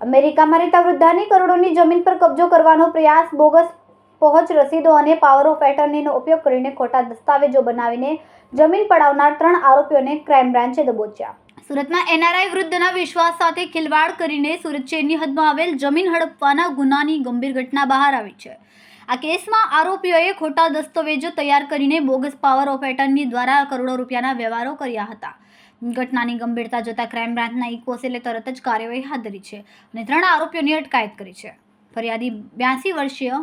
અમેરિકામાં રહેતા વૃદ્ધાની કરોડોની જમીન પર કબજો કરવાનો પ્રયાસ, બોગસ પહોંચ રસીદો અને પાવર ઓફ એટર્નીનો ઉપયોગ કરીને ખોટા દસ્તાવેજો બનાવીને જમીન પડાવનાર ત્રણ આરોપીઓને ક્રાઇમ બ્રાન્ચે દબોચ્યા. સુરતમાં એનઆરઆઈ વૃદ્ધના વિશ્વાસ સાથે ખિલવાડ કરીને સુરત શહેરની હદમાં આવેલ જમીન હડપવાના ગુનાની ગંભીર ઘટના બહાર આવી છે. આ કેસમાં આરોપીઓએ ખોટા દસ્તાવેજો તૈયાર કરીને બોગસ પાવર ઓફ એટર્ની દ્વારા કરોડો રૂપિયાના વ્યવહારો કર્યા હતા. ઘટનાની ગંભીરતા જોતા ક્રાઇમ બ્રાન્ચના ઇકોસેલે તરત જ કાર્યવાહી હાથ ધરી છે અને ત્રણ આરોપીઓની અટકાયત કરી છે. ફરિયાદી બ્યાસી વર્ષીય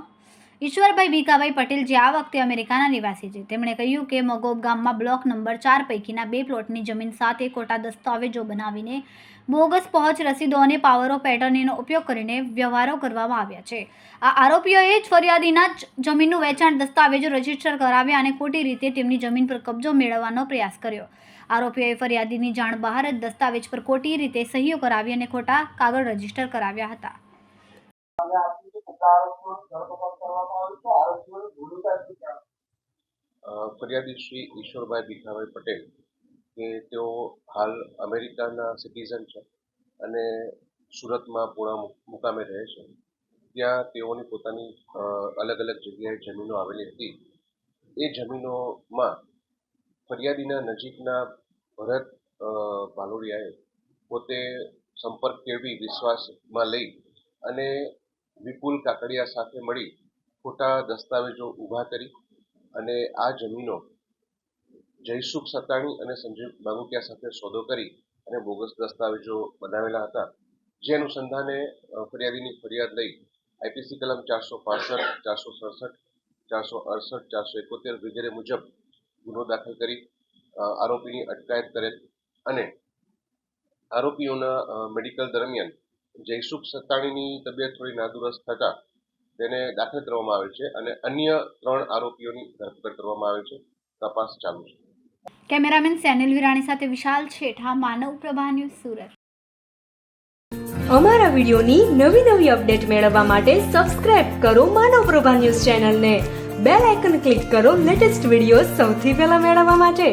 ઈશ્વરભાઈ ભીખાભાઈ પટેલ જે આ વખતે અમેરિકાના નિવાસી છે, તેમણે કહ્યું કે મગોબ ગામમાં બ્લોક નંબર ચાર પૈકીના બે પ્લોટની જમીન સાથે ખોટા દસ્તાવેજો બનાવીને બોગસ પહોંચ રસીદો અને પાવરો પેટર્નનો ઉપયોગ કરીને વ્યવહારો કરવામાં આવ્યા છે. આ આરોપીઓએ જ ફરિયાદીના જ જમીનનું વેચાણ દસ્તાવેજો રજિસ્ટર કરાવ્યા અને ખોટી રીતે તેમની જમીન પર કબજો મેળવવાનો પ્રયાસ કર્યો. આરોપીઓએ ફરિયાદીની જાણ બહાર જ દસ્તાવેજ પર ખોટી રીતે સહીઓ કરાવી અને ખોટા કાગળ રજિસ્ટર કરાવ્યા હતા. ફરિયાદી શ્રી ઈશ્વરભાઈ ભીખાભાઈ પટેલ, કે તેઓ હાલ અમેરિકાના સિટીઝન છે અને સુરતમાં પૂણા મુકામે રહે છે. ત્યાં તેઓની પોતાની અલગ અલગ જગ્યાએ જમીનો આવેલી હતી. એ જમીનોમાં ફરિયાદીના નજીકના ભરત ભાલોડિયાએ પોતે સંપર્ક કેળવી વિશ્વાસમાં લઈ અને વિપુલ કાકડિયા સાથે મળી ખોટા દસ્તાવેજો ઊભા કરી અને આ જમીનો જયસુખ સતાણી અને સંજીવ બાંગુકિયા સાથે સોદો કરી અને બોગસ દસ્તાવેજો બનાવેલા હતા. જે અનુસંધાને ફરિયાદીની ફરિયાદ લઈ આઈપીસી કલમ ચારસો પાસઠ, ચારસો સડસઠ, ચારસો અડસઠ, ચારસો એકોતેર વગેરે મુજબ ગુનો દાખલ કરી આરોપીની અટકાયત કરેલ અને આરોપીઓના મેડિકલ દરમિયાન જયસુખ સત્તાણીની તબિયત થોડી નાદુરસ્ત થતાં તેને દાખલ કરવામાં આવે છે અને અન્ય ત્રણ આરોપીઓની ધરપકડ કરવામાં આવે છે. તપાસ ચાલુ છે. કેમેરામેન સેનિલ વિરાણી સાથે વિશાલ છેઠા માનવ પ્રભા ન્યૂઝ સુરત. અમારા વિડિયોની નવી નવી અપડેટ મેળવવા માટે સબસ્ક્રાઇબ કરો માનવ પ્રભા ન્યૂઝ ચેનલને. બેલ આઇકન ક્લિક કરો લેટેસ્ટ વીડિયો સૌથી પહેલા મેળવવા માટે.